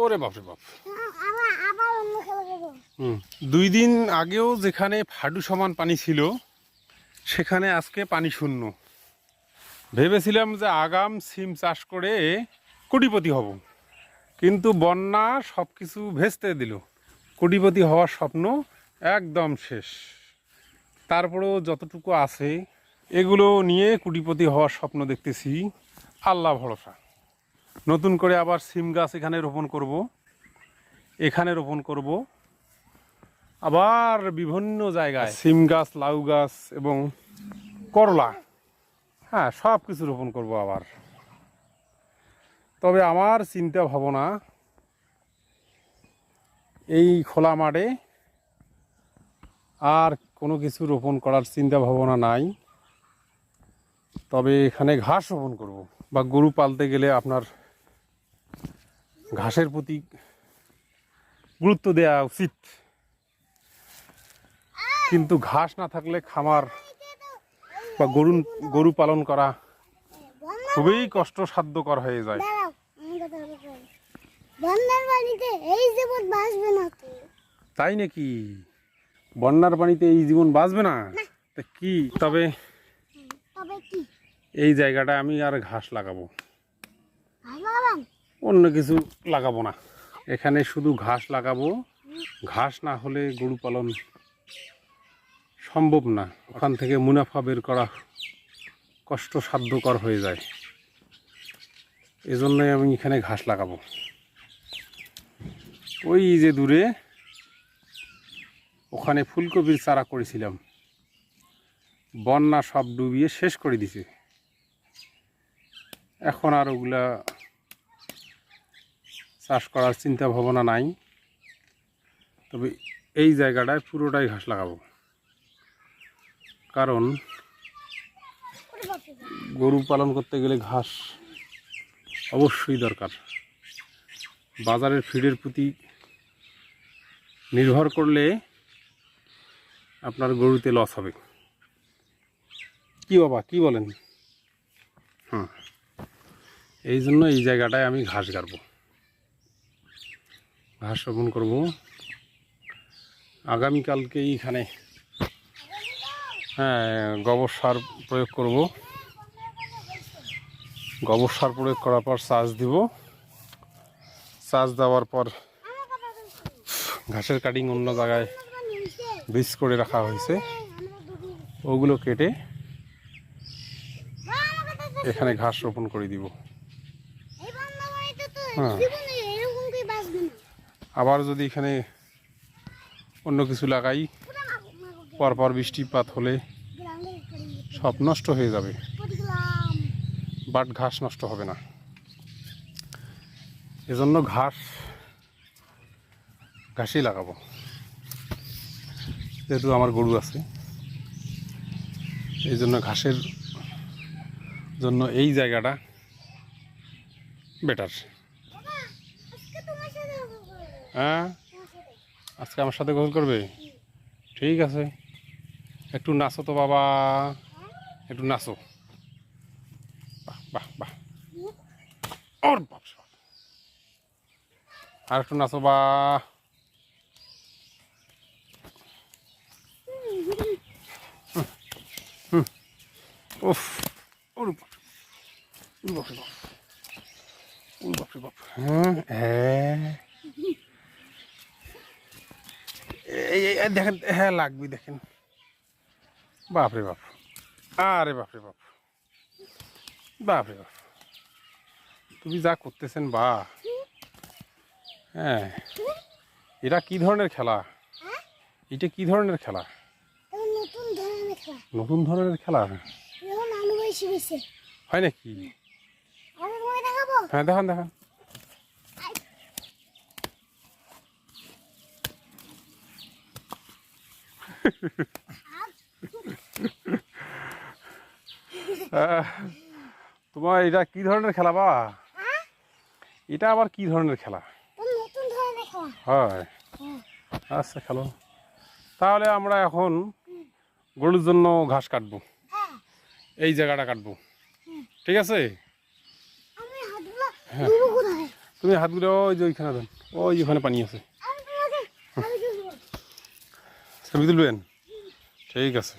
ওরে বাপরে বাপ। হুম দুই দিন আগেও যেখানে ফাডু সমান পানি ছিল সেখানে আজকে পানি শূন্য। ভেবেছিলাম যে আগাম সিম চাষ করে কোটিপতি হব কিন্তু বন্যা সব কিছু ভেস্তে দিল। কোটিপতি হওয়ার স্বপ্ন একদম শেষ। তারপরেও যতটুকু আছে এগুলো নিয়ে কোটিপতি হওয়ার স্বপ্ন দেখতেছি। আল্লাহ ভরসা। নতুন করে আবার সিম গাছ এখানে রোপণ করব। এখানে রোপণ করব। আবার বিভিন্ন জায়গায় সিম গাছ লাউ গাছ এবং করলা। হ্যাঁ সব কিছু রোপণ করব আবার। তবে আমার চিন্তা ভাবনা এই খোলা মাঠে আর কোনো কিছু রোপণ করার চিন্তা ভাবনা নাই। তবে এখানে ঘাস রোপণ করব বা গরু পালতে গেলে আপনার ঘাসের প্রতি গুরুত্ব দেওয়া উচিত। কিন্তু ঘাস না থাকলে খামার বা গরু গরু পালন করা খুবই কষ্টসাধ্যকর হয়ে যায়। তাই নাকি? বন্যার পানিতে এই জীবন বাঁচবে না? তা কি? তবে এই জায়গাটা আমি আর ঘাস লাগাবো? অন্য কিছু লাগাবো না। এখানে শুধু ঘাস লাগাবো। ঘাস না হলে গরু পালন সম্ভব না। ওখান থেকে মুনাফা বের করা কষ্টসাধ্যকর হয়ে যায়। এজন্যই আমি এখানে ঘাস লাগাবো। ওই যে দূরে ওখানে ফুলকপির চারা করেছিলাম। বন্যা সব ডুবিয়ে শেষ করে দিছে। এখন আর ওগুলা চাষ করার চিন্তা ভাবনা নাই। তবে এই জায়গাটায় পুরোটাই ঘাস লাগাবো। কারণ গরু পালন করতে গেলে ঘাস অবশ্যই দরকার। বাজারের ফিডের প্রতি নির্ভর করলে আপনার গরুতে লস হবে। কি বাবা, কি বলেন? হুম। এই জন্য এই জায়গাটায় আমি ঘাস গাড়বো। ঘাস রোপণ করব। আগামীকালকে এখানে হ্যাঁ গোবর সার প্রয়োগ করব। গোবর সার প্রয়োগ করার পর চাষ দিব। চাষ দেওয়ার পর ঘাসের কাটিং অন্য জায়গায় বীজ করে রাখা হয়েছে। ওগুলো কেটে এখানে ঘাস রোপণ করে দিব। হ্যাঁ। জীবনে এরকম কি বাঁচবে না আবার যদি এখানে অন্য কিছু লাগাই, পরপর বৃষ্টিপাত হলে সব নষ্ট হয়ে যাবে। বাট ঘাস নষ্ট হবে না। এজন্য ঘাস, ঘাসই লাগাবো। যেহেতু আমার গরু আছে, এই জন্য ঘাসের জন্য এই জায়গাটা বেটার আজকে তোমার সাথে হবে বলে। হ্যাঁ? আজকে আমার সাথে গোসল করবে? ঠিক আছে। একটু নাচো তো বাবা। একটু নাচো। বাহ বাহ বাহ। বাপ আর একটু নাচো বা। উফ, ওর বাপ বাপ। বাপ বাপ। হ্যাঁ হ্যাঁ। এই দেখেন হ্যাঁ লাগবে দেখেন। বাপরে বাপ। আরে বাপরে বাপ। বাপরে বাপ। তুমি যা করতেছেন বা। হ্যাঁ। এটা কি ধরনের খেলা? এটা কি ধরনের খেলা? নতুন ধরনের খেলা? হয় নাকি? হ্যাঁ দেখান দেখান। তোমার এটা কি ধরনের খেলা বা? হ্যাঁ? এটা আবার কি ধরনের খেলা? হয়। হ্যাঁ। আচ্ছা খেলো। তাহলে আমরা এখন গরুর জন্য ঘাস কাটবো। হ্যাঁ। এই জায়গাটা কাটবো। ঠিক আছে? হ্যাঁ। তুমি হাতগুলো ওই যে ওইখানে দেন। ওই যে ওখানে পানি আছে আমি তোমাকে আমি দেবো ছবি তুলবেন? ঠিক আছে।